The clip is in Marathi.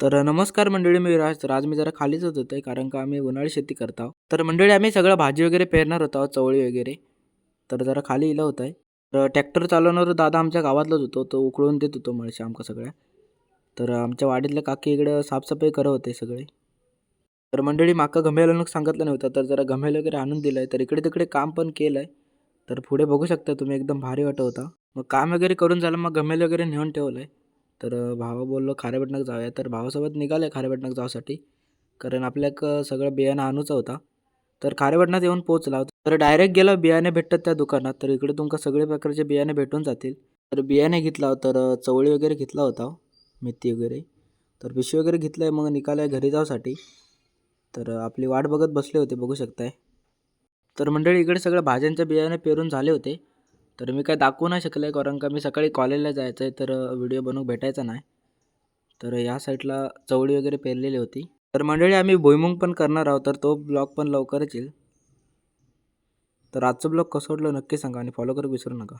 तर नमस्कार मंडळी मी राज तर आज मी जरा खालीच होत होते कारण का आम्ही उन्हाळी शेती करत आहोत. तर मंडळी आम्ही सगळं भाजी वगैरे पेरणार होतो चवळी वगैरे. तर जरा खाली इलं होतं. आहे तर ट्रॅक्टर चालवणार दादा आमच्या गावातलाच होतो. तो उकळून देत होतो मळशा आमका सगळ्या. तर आमच्या वाडीतल्या काकी इकडं साफसफाई करत होते सगळे. तर मंडळी माका गमेला सांगितलं नव्हतं. तर जरा गमेल वगैरे आणून दिलं आहे तर इकडे तिकडे काम पण केलं आहे तर पुढे बघू शकता तुम्ही. एकदम भारी वाटत होता. मग काम वगैरे करून झालं. मग गमेल वगैरे नेऊन ठेवलं आहे तर भावा बोललो खारेबटणाक जाऊया. तर भावासोबत निघाले आहे जाऊसाठी. कारण आपल्याक सगळं बियाणं आणूचा होता. तर खारेबटणात येऊन पोचला तर डायरेक्ट गेला बियाणे भेटतात त्या दुकानात. तर इकडे तुमका सगळे प्रकारचे बियाणे भेटून जातील. तर बियाणे घेतला तर चवळी वगैरे घेतला होता मेथी वगैरे. तर पिशवी वगैरे घेतलं आहे मग निघालं आहे घरी जाऊसाठी. तर आपली वाट बघत बसले होते बघू शकताय. तर मंडळी इकडे सगळं भाज्यांच्या बियाणे पेरून झाले होते. तर मी काय दाखवू नाही शकलं आहे कारण का मी सकाळी कॉलेजला जायचं आहे तर व्हिडिओ बनवून भेटायचा नाही. तर या साईडला चवळी वगैरे पेरलेली होती. तर मंडळी आम्ही भुईमुंग पण करणार आहोत तर तो ब्लॉग पण लवकरच येईल. तर आजचं ब्लॉग कसं वाटलं नक्की सांगा आणि फॉलो करू विसरू नका.